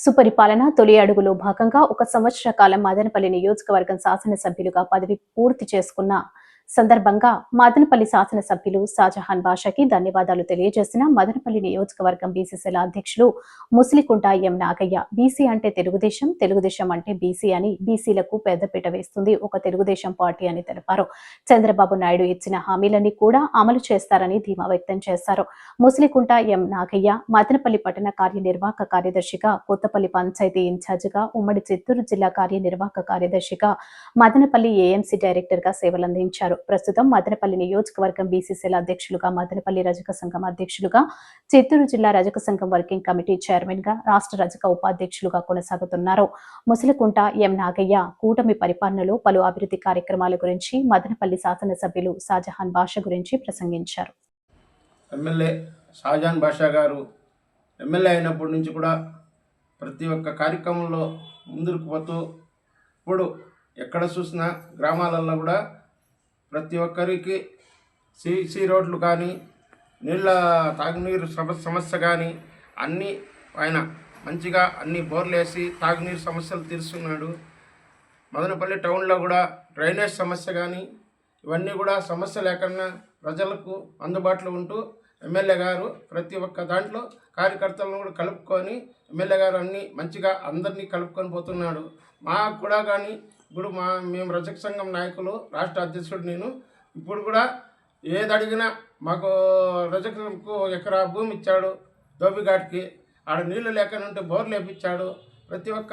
సుపరిపాలన తొలి అడుగులో భాగంగా ఒక సంవత్సర కాలం మదనపల్లి నియోజకవర్గం శాసనసభ్యులుగా పదవి పూర్తి చేసుకున్న సందర్భంగా మదనపల్లి శాసనసభ్యులు షాజహాన్ బాషాకి ధన్యవాదాలు తెలియజేసిన మదనపల్లి నియోజకవర్గం బీసీసీల అధ్యక్షులు ముస్లికుంట ఎం నాగయ్య బీసీ అంటే తెలుగుదేశం తెలుగుదేశం అంటే బీసీ అని బీసీలకు పెద్దపీట వేస్తుంది. ఒక తెలుగుదేశం పార్టీ అని తెలిపారు. చంద్రబాబు నాయుడు ఇచ్చిన హామీలన్నీ కూడా అమలు చేస్తారని ధీమా వ్యక్తం చేశారు. ముస్లికుంట ఎం నాగయ్య మదనపల్లి పట్టణ కార్యనిర్వాహక కార్యదర్శిగా కొత్తపల్లి పంచాయతీ ఇన్ఛార్జిగా ఉమ్మడి చిత్తూరు జిల్లా కార్యనిర్వాహక కార్యదర్శిగా మదనపల్లి ఏఎంసీ డైరెక్టర్గా సేవలందించారు. ప్రస్తుతం మదనపల్లి నియోజకవర్గం బీసీసీల అధ్యక్షులుగా మదనపల్లి రజక సంఘం అధ్యక్షులుగా చిత్తూరు జిల్లా రజక సంఘం వర్కింగ్ కమిటీ చైర్మన్గా రాష్ట్ర రజక ఉపాధ్యక్షులుగా కొనసాగుతున్నారు. ముసలికుంట ఎం నాగయ్య కూటమి పరిపాలనలో పలు అభివృద్ధి కార్యక్రమాల గురించి మదనపల్లి శాసనసభ్యులు షాజహాన్ భాష గురించి ప్రసంగించారు. ఎమ్మెల్యే షాజాన్ బాషా గారు ఎమ్మెల్యే అయినప్పటి నుంచి కూడా ప్రతి ఒక్క కార్యక్రమంలో ముందుకు పోతూ ఇప్పుడు ఎక్కడ చూసినా గ్రామాలలో కూడా ప్రతి ఒక్కరికి సీసీ రోడ్లు కానీ నీళ్ళ తాగునీరు సమ సమస్య కానీ అన్నీ ఆయన మంచిగా అన్ని బోర్లు వేసి తాగునీరు సమస్యలు తీరుస్తున్నాడు. మదనపల్లి టౌన్లో కూడా డ్రైనేజ్ సమస్య కానీ ఇవన్నీ కూడా సమస్య లేకుండా ప్రజలకు అందుబాటులో ఉంటూ ఎమ్మెల్యే గారు ప్రతి ఒక్క దాంట్లో కార్యకర్తలను కూడా కలుపుకొని ఎమ్మెల్యే గారు అన్నీ మంచిగా అందరినీ కలుపుకొని పోతున్నాడు. మాకు కూడా కానీ ఇప్పుడు మా మేము రజక సంఘం నాయకులు రాష్ట్ర అధ్యక్షుడు నేను. ఇప్పుడు కూడా ఏది అడిగినా మాకు రజకకు ఎకరా భూమి ఇచ్చాడు దోబిఘాట్కి. ఆడ నీళ్ళు లేకనుంటే బోర్లు వేపించాడు. ప్రతి ఒక్క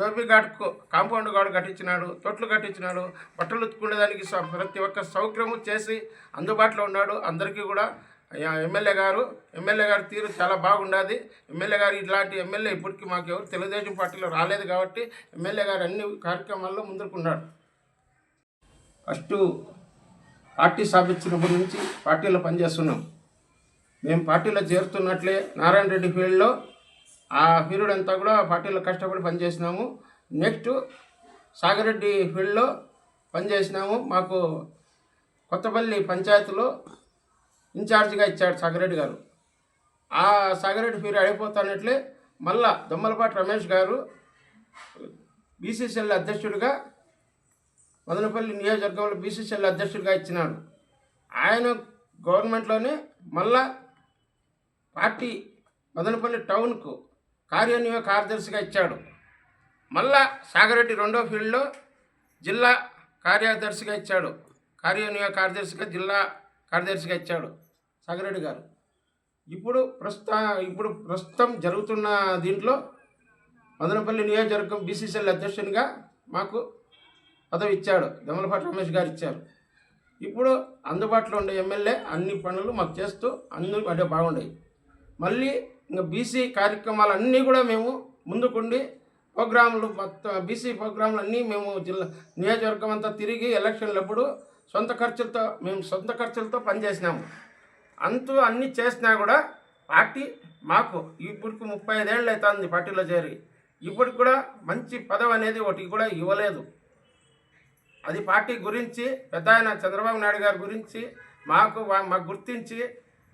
దోబిఘాట్కు కాంపౌండ్ గాడు కట్టించినాడు తొట్లు కట్టించినాడు బట్టలు ఉత్తుకునేదానికి ప్రతి ఒక్క సౌకర్యము చేసి అందుబాటులో ఉన్నాడు. అందరికీ కూడా ఎమ్మెల్యే గారు ఎమ్మెల్యే గారి తీరు చాలా బాగుండదు. ఎమ్మెల్యే గారు ఇట్లాంటి ఎమ్మెల్యే ఇప్పటికీ మాకు ఎవరు తెలుగుదేశం పార్టీలో రాలేదు కాబట్టి ఎమ్మెల్యే గారు అన్ని కార్యక్రమాల్లో ముందుకున్నాడు. ఫస్ట్ పార్టీ స్థాపించినప్పటి నుంచి పార్టీలో పనిచేస్తున్నాం. మేము పార్టీలో చేరుతున్నట్లే నారాయణ రెడ్డి ఫీల్డ్లో ఆ పీరియడ్ అంతా కూడా పార్టీలో కష్టపడి పనిచేసినాము. నెక్స్ట్ సాగరెడ్డి ఫీల్డ్లో పనిచేసినాము. మాకు కొత్తపల్లి పంచాయతీలో ఇన్ఛార్జిగా ఇచ్చాడు సాగరెడ్డి గారు. ఆ సాగరెడ్డి పీరియడ్ అయిపోతున్నట్లే మళ్ళా దొమ్మలపాటి రమేష్ గారు బీసీసీఎల్ అధ్యక్షుడిగా మదనపల్లి నియోజకవర్గంలో బీసీసీఎల్ అధ్యక్షుడిగా ఇచ్చినాడు. ఆయన గవర్నమెంట్లోనే మళ్ళా పార్టీ మదనపల్లి టౌన్కు కార్యనియోగ కార్యదర్శిగా ఇచ్చాడు. మళ్ళా సాగరెడ్డి రెండో ఫీల్డ్లో జిల్లా కార్యదర్శిగా ఇచ్చాడు. కార్యనియోగ కార్యదర్శిగా జిల్లా కార్యదర్శిగా ఇచ్చాడు సాగరెడ్డి గారు. ఇప్పుడు ప్రస్తుత ఇప్పుడు ప్రస్తుతం జరుగుతున్న దీంట్లో మదనపల్లి నియోజకవర్గం బీసీసీఎల్ అధ్యక్షునిగా మాకు పదవి ఇచ్చాడు. దమలపాటి రమేష్ గారు ఇచ్చారు. ఇప్పుడు అందుబాటులో ఉండే ఎమ్మెల్యే అన్ని పనులు మాకు చేస్తూ అన్ని అంటే బాగుండేవి. మళ్ళీ ఇంకా బీసీ కార్యక్రమాలు అన్నీ కూడా మేము ముందుకుండి ప్రోగ్రాంలు మొత్తం బీసీ ప్రోగ్రాంలు అన్నీ మేము జిల్లా నియోజకవర్గం అంతా తిరిగి ఎలక్షన్లప్పుడు సొంత ఖర్చులతో మేము సొంత ఖర్చులతో పనిచేసినాము. అంతూ అన్నీ చేసినా కూడా పార్టీ మాకు ఇప్పటికి ముప్పై ఐదేళ్ళు అవుతుంది పార్టీలో చేరి. ఇప్పటికి కూడా మంచి పదవి అనేది ఒకటి కూడా ఇవ్వలేదు. అది పార్టీ గురించి పెద్ద ఆయన చంద్రబాబు నాయుడు గారి గురించి మాకు మాకు గుర్తించి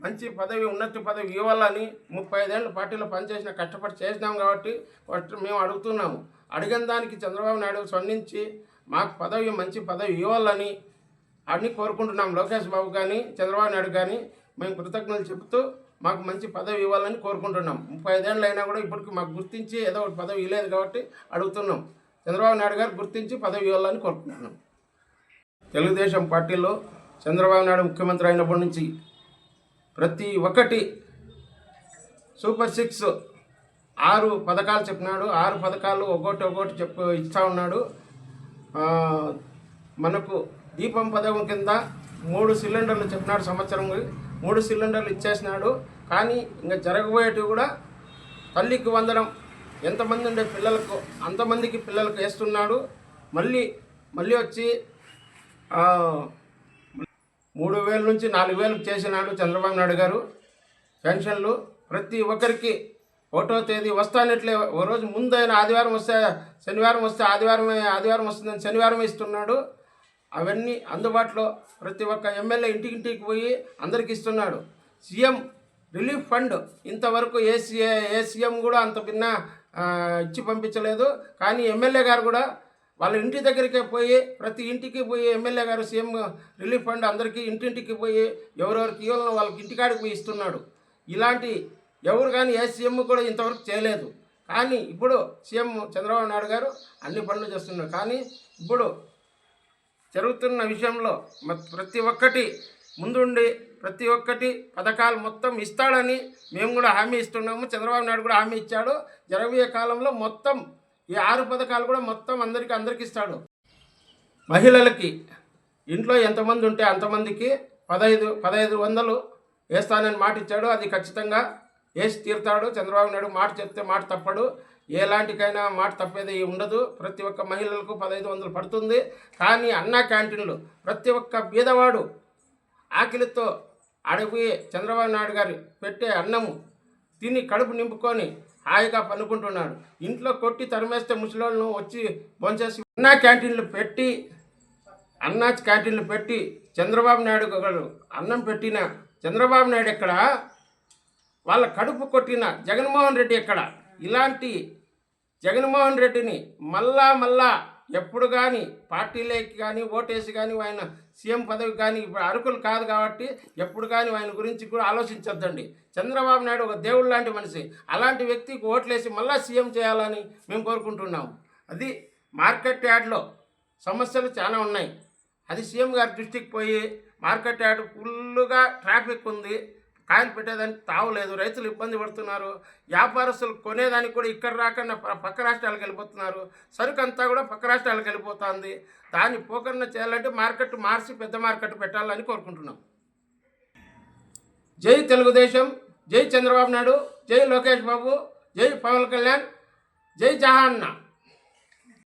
మంచి పదవి ఉన్నత పదవి ఇవ్వాలని ముప్పై ఐదేళ్ళు పార్టీలో పనిచేసిన కష్టపడి చేసినాం కాబట్టి ఫస్ట్ మేము అడుగుతున్నాము. అడిగిన దానికి చంద్రబాబు నాయుడు స్పందించి మాకు పదవి మంచి పదవి ఇవ్వాలని అని కోరుకుంటున్నాం లోకేష్ బాబు కానీ చంద్రబాబు నాయుడు కానీ. మేము కృతజ్ఞతలు చెబుతూ మాకు మంచి పదవి ఇవ్వాలని కోరుకుంటున్నాం. ముప్పై ఐదేళ్ళు అయినా కూడా ఇప్పటికి మాకు గుర్తించి ఏదో ఒకటి పదవి ఇవ్వలేదు కాబట్టి అడుగుతున్నాం. చంద్రబాబు నాయుడు గారు గుర్తించి పదవి ఇవ్వాలని కోరుకుంటున్నాం. తెలుగుదేశం పార్టీలో చంద్రబాబు నాయుడు ముఖ్యమంత్రి అయినప్పటి నుంచి ప్రతి ఒక్కటి సూపర్ సిక్స్ ఆరు పథకాలు చెప్పినాడు. ఆరు పథకాలు ఒక్కొక్కటి ఒక్కొక్కటి చెప్పు ఇస్తా ఉన్నాడు. మనకు దీపం పథకం కింద మూడు సిలిండర్లు చెప్పినాడు సంవత్సరం మూడు సిలిండర్లు ఇచ్చేసినాడు. కానీ ఇంకా జరగబోయేటివి కూడా తల్లికి వందడం ఎంతమంది ఉండే పిల్లలకు అంతమందికి పిల్లలకు వేస్తున్నాడు. మళ్ళీ మళ్ళీ వచ్చి మూడు వేల నుంచి నాలుగు వేలకు చేసినాడు చంద్రబాబు నాయుడు గారు. పెన్షన్లు ప్రతి ఒక్కరికి ఒకటో తేదీ వస్తానట్లే. ఓ రోజు ముందైన ఆదివారం వస్తే శనివారం వస్తే ఆదివారమే ఆదివారం వస్తుందని శనివారం ఇస్తున్నాడు. అవన్నీ అందుబాటులో ప్రతి ఒక్క ఎమ్మెల్యే ఇంటికింటికి పోయి అందరికి ఇస్తున్నాడు. సీఎం రిలీఫ్ ఫండ్ ఇంతవరకు ఏ ఏ సీఎం కూడా అంత భిన్న ఇచ్చి పంపించలేదు. కానీ ఎమ్మెల్యే గారు కూడా వాళ్ళ ఇంటి దగ్గరికే పోయి ప్రతి ఇంటికి పోయి ఎమ్మెల్యే గారు సీఎం రిలీఫ్ ఫండ్ అందరికీ ఇంటింటికి పోయి ఎవరెవరికి ఇవ్వాలని వాళ్ళకి ఇంటికాడికి పోయి ఇస్తున్నాడు. ఇలాంటి ఎవరు కానీ ఏ సీఎం కూడా ఇంతవరకు చేయలేదు. కానీ ఇప్పుడు సీఎం చంద్రబాబు నాయుడు గారు అన్ని పనులు చేస్తున్నారు. కానీ ఇప్పుడు జరుగుతున్న విషయంలో ప్రతి ఒక్కటి ముందుండి ప్రతి ఒక్కటి పథకాలు మొత్తం ఇస్తాడని మేము కూడా హామీ ఇస్తున్నాము. చంద్రబాబు నాయుడు కూడా హామీ ఇచ్చాడు. జరగబోయే కాలంలో మొత్తం ఈ ఆరు పథకాలు కూడా మొత్తం అందరికీ అందరికీ ఇస్తాడు. మహిళలకి ఇంట్లో ఎంతమంది ఉంటే అంతమందికి పదహైదు పదహైదు వందలు వేస్తానని మాట ఇచ్చాడు. అది ఖచ్చితంగా వేసి తీరుతాడు. చంద్రబాబు నాయుడు మాట చెప్తే మాట తప్పడు. ఎలాంటికైనా మాట తప్పేది ఉండదు. ప్రతి ఒక్క మహిళలకు పదహైదు వందలు పడుతుంది. కానీ అన్నా క్యాంటీన్లు ప్రతి ఒక్క బీదవాడు ఆకలితో అడిగి చంద్రబాబు నాయుడు గారు పెట్టే అన్నము తిని కడుపు నింపుకొని హాయిగా పనుకుంటున్నాడు ఇంట్లో కొట్టి తరిమేస్తే ముసలోళ్ళను వచ్చి భోంచేసి అన్నా క్యాంటీన్లు పెట్టి అన్నా క్యాంటీన్లు పెట్టి చంద్రబాబు నాయుడు గారు అన్నం పెట్టిన చంద్రబాబు నాయుడు ఎక్కడ? వాళ్ళ కడుపు కొట్టిన జగన్మోహన్ రెడ్డి ఎక్కడ? ఇలాంటి జగన్మోహన్ రెడ్డిని మళ్ళా మళ్ళా ఎప్పుడు కానీ పార్టీలోకి కానీ ఓటేసి కానీ ఆయన సీఎం పదవి కానీ ఇప్పుడు అరుకులు కాదు కాబట్టి ఎప్పుడు కానీ ఆయన గురించి కూడా ఆలోచించొద్దండి. చంద్రబాబు నాయుడు ఒక దేవుడు లాంటి మనిషి. అలాంటి వ్యక్తికి ఓట్లేసి మళ్ళా సీఎం చేయాలని మేము కోరుకుంటున్నాము. అది మార్కెట్ యార్డ్లో సమస్యలు చాలా ఉన్నాయి. అది సీఎం గారి దృష్టికి పోయి మార్కెట్ యార్డ్ ఫుల్లుగా ట్రాఫిక్ ఉంది. కాయలు పెట్టేదానికి తావలేదు రైతులు ఇబ్బంది పడుతున్నారు. వ్యాపారస్తులు కొనేదానికి కూడా ఇక్కడ రాకుండా పక్క రాష్ట్రాలకు వెళ్ళిపోతున్నారు. సరుకు అంతా కూడా పక్క రాష్ట్రాలకు వెళ్ళిపోతుంది. దాన్ని పోకుండా చేయాలంటే మార్కెట్ మార్చి పెద్ద మార్కెట్ పెట్టాలని కోరుకుంటున్నాం. జై తెలుగుదేశం జై చంద్రబాబు నాయుడు జై లోకేష్ బాబు జై పవన్ కళ్యాణ్ జై జహాన్నా